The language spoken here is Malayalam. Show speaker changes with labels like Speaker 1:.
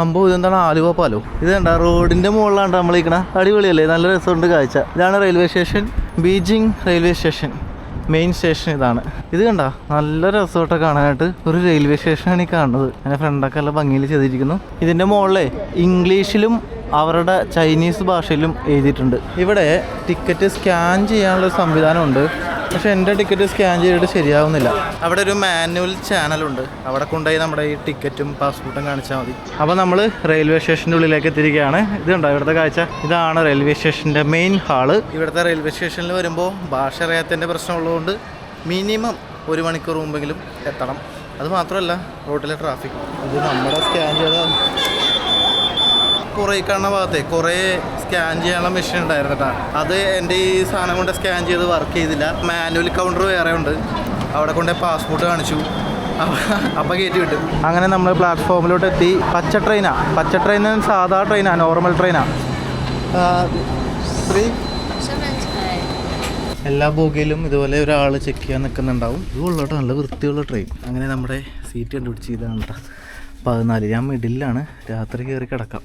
Speaker 1: അമ്പോ ഇതെന്താണ് ആലുവ പാലോ? ഇത് കണ്ട റോഡിന്റെ മുകളിലാണ് നമ്മൾ ഇരിക്കണ അടിപൊളിയല്ലേ? നല്ല രസമുണ്ട് കാഴ്ച. ഇതാണ് railway station. Beijing railway station. Main station ഇതാണ്. ഇത് കണ്ട നല്ല രസമായിട്ട് കാണാനായിട്ട്. ഒരു റെയിൽവേ സ്റ്റേഷനാണ് ഈ കാണുന്നത്. എന്റെ ഫ്രണ്ടൊക്കെ നല്ല ഭംഗിയിൽ ചെയ്തിരിക്കുന്നു. ഇതിന്റെ മുകളിലെ ഇംഗ്ലീഷിലും അവരുടെ ചൈനീസ് ഭാഷയിലും എഴുതിയിട്ടുണ്ട്. ഇവിടെ ടിക്കറ്റ് സ്കാൻ ചെയ്യാനുള്ള സംവിധാനമുണ്ട്. പക്ഷെ എന്റെ ടിക്കറ്റ് സ്കാൻ ചെയ്തിട്ട് ശരിയാവുന്നില്ല. അവിടെ ഒരു മാനുവൽ ചാനലുണ്ട്. അവിടെ കൊണ്ടുപോയി നമ്മുടെ ഈ ടിക്കറ്റും പാസ്പോർട്ടും കാണിച്ചാൽ മതി. അപ്പോൾ നമ്മൾ റെയിൽവേ സ്റ്റേഷന്റെ ഉള്ളിലേക്ക് എത്തിയിരിക്കുകയാണ്. ഇതുണ്ടോ ഇവിടുത്തെ കാഴ്ച? ഇതാണ് റെയിൽവേ സ്റ്റേഷന്റെ മെയിൻ ഹാൾ. ഇവിടുത്തെ റെയിൽവേ സ്റ്റേഷനിൽ വരുമ്പോൾ ഭാഷ അറിയാത്തതിന്റെ പ്രശ്നമുള്ളതുകൊണ്ട് മിനിമം ഒരു മണിക്കൂർ മുമ്പെങ്കിലും എത്തണം. അത് മാത്രമല്ല റോഡിലെ ട്രാഫിക്. ഇത് നമ്മുടെ സ്കാൻ ചെയ്ത കുറേ കാണുന്ന ഭാഗത്തെ കുറേ സ്കാൻ ചെയ്യാനുള്ള മെഷീൻ ഉണ്ടായിരുന്നു കേട്ടോ. അത് എന്റെ ഈ സാധനം കൊണ്ട് സ്കാൻ ചെയ്ത് വർക്ക് ചെയ്തില്ല. മാനുവൽ കൗണ്ടർ വേറെ ഉണ്ട്. അവിടെ കൊണ്ട് പാസ്പോർട്ട് കാണിച്ചു. അപ്പം കയറ്റി വിട്ടു. അങ്ങനെ നമ്മൾ പ്ലാറ്റ്ഫോമിലോട്ട് എത്തി. പച്ച ട്രെയിനാ പച്ച ട്രെയിൻ സാധാ ട്രെയിനാ നോർമൽ ട്രെയിനാ ശ്രീ? എല്ലാ ബോഗിയിലും ഇതുപോലെ ഒരാൾ ചെക്ക് ചെയ്യാൻ നിൽക്കുന്നുണ്ടാവും. ഇത് ഉള്ളോട്ടോ നല്ല വൃത്തിയുള്ള ട്രെയിൻ അങ്ങനെ നമ്മുടെ സീറ്റ് കണ്ടുപിടിച്ച് ഇതാണ് പതിനാല് ഞാൻ മിഡിലാണ് രാത്രി കയറി കിടക്കാം.